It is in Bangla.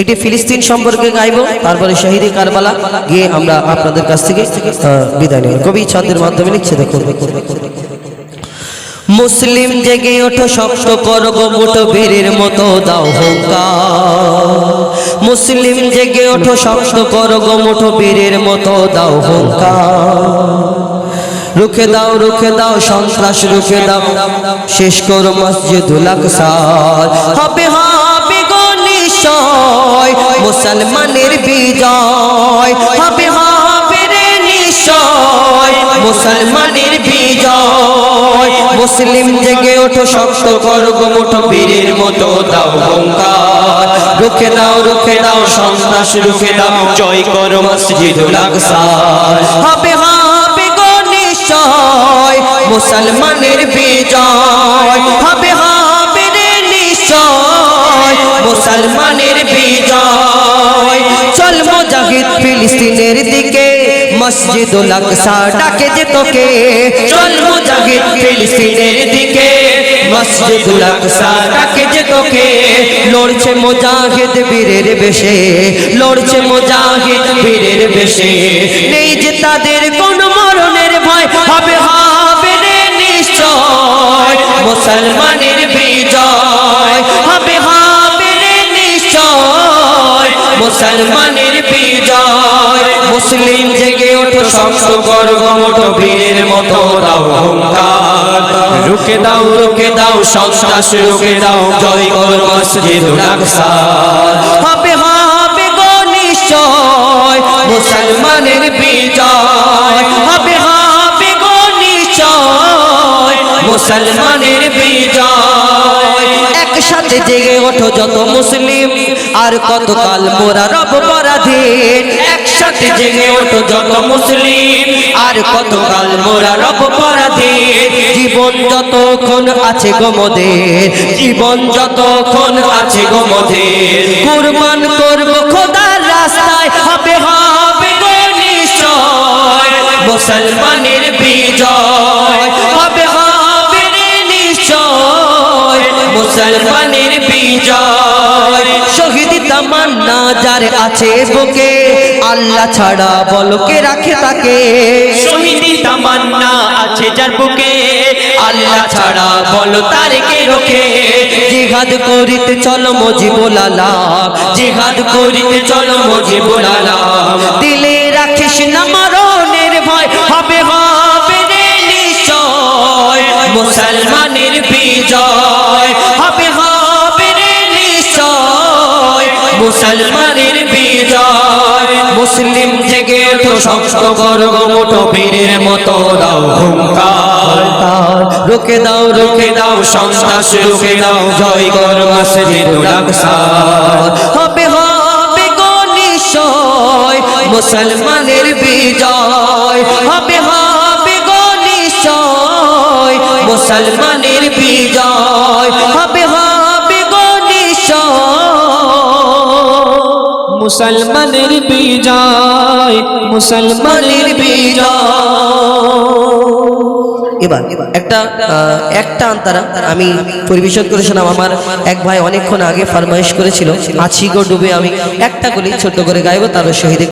একটি ফিলিস্তিন সম্পর্কে গাইবো, তারপরে শহীদে কারবালা, গিয়ে আমরা আপনাদের কাছ থেকে বিদায় নেব। কবি ছাদের মাধ্যমে লিখছে, দেখুন। মুসলিম জেগে ওঠো, শক্ত করো গো মুঠো বীরের মতো, দাও হুঙ্কার। মুসলিম জেগে ওঠো, শক্ত করো গো মুঠো বীরের মতো, দাও হুঙ্কার। রুখে দাও রুখে দাও, সন্ত্রাস রুখে দাও, শেষ করো মসজিদুল আকসার। হবে গো নিশ্চয়, মুসলমানের বিজয়। হবে হবে রে নিশ্চয়, মুসলমানের বিজয়। মুসলিম জেগে ওঠো, শক্ত করো গো মুঠো বীরের মতো দাও হুঙ্কার। রুখে দাও রুখে দাও, সন্ত্রাস, রুখে দাও, জয় করো আকসার হবে হবে গো নিশ্চয়, মুসলমানের বিজয়। হবে মসজিদুল আকসা ডাকে যে তোকে। চল মুজাহিদ ফিলিস্তিনের দিকে। মসজিদুল আকসা ডাকে যে তোকে। লড়ছে মুজাহিদ বীরের বেশে। লড়ছে মুজাহিদ বীরের বেশে। নেই যে তাদের কোন মরণের ভয়। হবে হবে রে নিশ্চয় মুসলমানের বিজয়। হবে হবে রে নিশ্চয় মুসলমানের বিজয়। মুসলিম শক্ত গর্ব মোটো বীরের দাও রুকে দাও দাও জয় কর মসজিদুল আকসা হবে হবে গো নিশ্চয়, মুসলমানের বিজয়। হবে হবে গো নিশ্চয়, মুসলমানের বিজয়। একসাথে জেগে ওঠো যত মুসলিম, আর কতকাল মোরা রব পরাধীন। একসাথে জেগে ওঠো যত মুসলিম, আর কতকাল মোরা রব পরাধীন। জীবন যতক্ষণ আছে গোমদের জীবন যতক্ষণ আছে গোমদের কুরবান করব খোদার রাস্তায়, হবে হবে গো নিশ্চয়। মুসলমানের বিজয়, হবে হবে নিশ্চয়। মুসলমানের বিজয়, শহীদ তামান্না যার আছে বুকে আল্লাহ ছাড়া বলকে রাখে তাকে। শহীদি তামান্না আছে যার বুকে। আল্লাহ ছাড়া বল তার কে রোখে। জিহাদ করিতে চলো মজি বোলালা জিহাদ করিতে চলো মজি বোলালা দিলে শক্ত গর্ব মোটো বীরের মতো দাও হুঙ্কার। রুকে দাও রুকে দাও সন্ত্রাস রুকে দাও জয় কর মসজিদুল আকসা হবে হবে গো নিশ্চয় মুসলমানের বিজয়। হবে হবে গো নিশ্চয় মুসলমানের বিজয়। হবে হবে গো নিশ্চয় মুসলমানের বিজয়। মুসলমানের এবার, একটা একটা আন্তারা আমি পরিবেশন করেছিলাম। আমার এক ভাই অনেকক্ষণ আগে ফারমাইশ করেছিল, আছি গো ডুবে আমি। একটা করে ছোট্ট করে গাইবো, তারও শহীদে